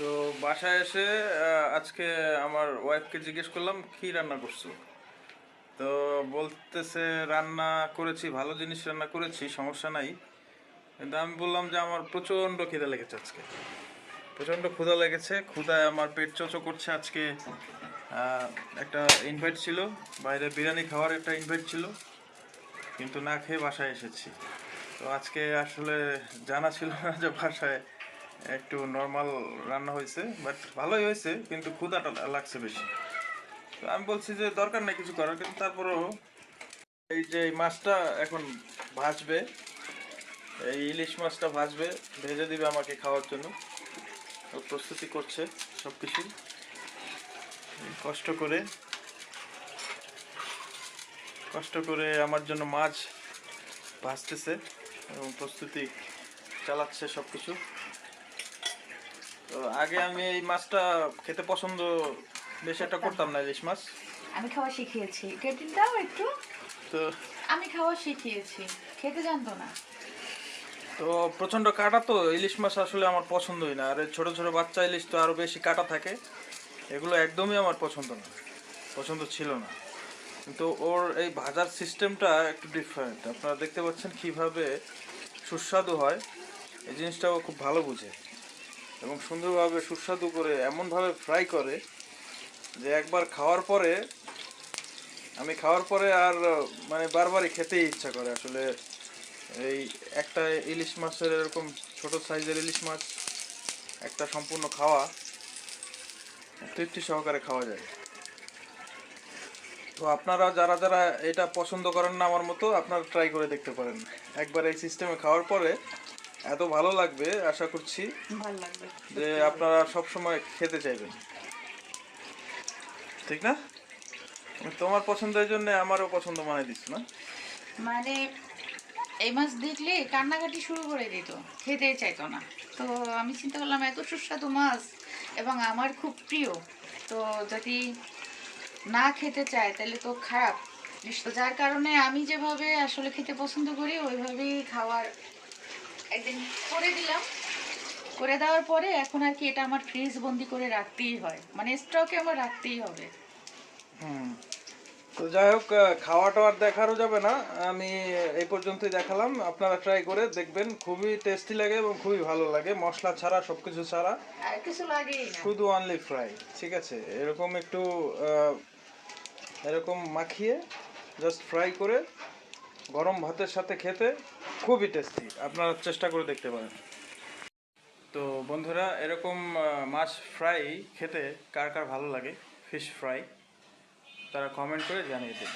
তো বাসায় এসে আজকে আমার ওয়াইফকে জিজ্ঞেস করলাম, কি রান্না করছ? তো বলতেছে, রান্না করেছি, ভালো জিনিস রান্না করেছি, সমস্যা নাই। কিন্তু আমি বললাম যে, আমার প্রচণ্ড খিদে লেগেছে আজকে। প্রচণ্ড ক্ষুধা লেগেছে। ক্ষুধায় আমার পেট চোচো করছে আজকে। একটা ইনভাইট ছিল, বাইরে বিরিয়ানি খাওয়ার একটা ইনভাইট ছিল, কিন্তু না খেয়ে বাসায় এসেছি। তো আজকে আসলে জানা ছিল না যে বাসায় একটু নর্মাল রান্না হয়েছে বাট ভালোই হয়েছে, কিন্তু ক্ষুধাটা লাগছে বেশি। তো আমি বলছি যে দরকার নেই কিছু করার, কিন্তু তারপরেও এই যে মাছটা এখন ভাজবে, এই ইলিশ মাছটা ভাজবে, ভেজে দিবে আমাকে খাওয়ার জন্য। প্রস্তুতি করছে সব কিছু কষ্ট করে কষ্ট করে আমার জন্য মাছ ভাজতেছে এবং প্রস্তুতি চালাচ্ছে সব কিছু তো আগে আমি এই মাছটা খেতে পছন্দ বেশি একটা করতাম না ইলিশ মাছ। আমি খাওয়া শিখিয়েছি। কেটে দাও একটু। তো আমি খাওয়া শিখিয়েছি। খেতে জানতো না। তো প্রচণ্ড কাটা তো ইলিশ মাছ আসলে আমার পছন্দই না। আর ছোট ছোট বাচ্চা ইলিশ তো আরও বেশি কাটা থাকে। এগুলো একদমই আমার পছন্দ না। পছন্দ ছিল না। কিন্তু ওর এই ভাজার সিস্টেমটা একটু ডিফারেন্ট আপনারা দেখতে পাচ্ছেন কীভাবে সুস্বাদু হয়। এই জিনিসটাও খুব ভালো বুঝে। এবং সুন্দরভাবে সুস্বাদু করে, এমনভাবে ফ্রাই করে যে একবার খাওয়ার পরে, আমি খাওয়ার পরে আর মানে বারবারই খেতেই ইচ্ছা করে। আসলে এই একটা ইলিশ মাছের এরকম ছোট সাইজের ইলিশ মাছ, একটা সম্পূর্ণ খাওয়া, তৃপ্তি সহকারে খাওয়া যায়। তো আপনারা যারা যারা এটা পছন্দ করেন না আমার মতো, আপনারা ট্রাই করে দেখতে পারেন। একবার এই সিস্টেমে খাওয়ার পরে এত ভালো লাগবে আশা করছি ভালো লাগবে। যে আপনারা সব সময় খেতে চাইবেন। ঠিক না? তোমার পছন্দের জন্য আমারও পছন্দ মানে দিচ্ছ না? মানে এই মাছ দেখলে কান্নাকাটি শুরু করে দিত খেতেই চাইতো না। তো আমি চিন্তা করলাম এত সুস্বাদু মাছ এবং আমার খুব প্রিয় তো যদি না খেতে চায় তাহলে তো খারাপ। যার কারণে আমি যেভাবে আসলে খেতে পছন্দ করি ওইভাবেই খাওয়ার একদিন করে দিলাম। করে দেওয়ার পরে এখন আর কি এটা আমার ফ্রিজ বন্দি করে রাখতেই হয়। মানে স্টকে আমার রাখতেই হবে। হুম। তো যাই হোক খাওয়া টাওয়ার দেখারও যাবে না। আমি এই পর্যন্তই দেখালাম। আপনারা ট্রাই করে দেখবেন। খুবই টেস্টি লাগে এবং খুবই ভালো লাগে। মশলা ছাড়া সবকিছু ছাড়া। আর কিছু লাগে না। শুধু অনলি ফ্রাই ঠিক আছে? এরকম একটু এরকম মাখিয়ে জাস্ট ফ্রাই করে গরম ভাতের সাথে খেতে খুবই টেস্টি আপনারা চেষ্টা করে দেখতে পারেন। তো বন্ধুরা, এরকম মাছ ফ্রাই খেতে কার কার ভালো লাগে? ফিশ ফ্রাই তারা কমেন্ট করে জানিয়ে দিন।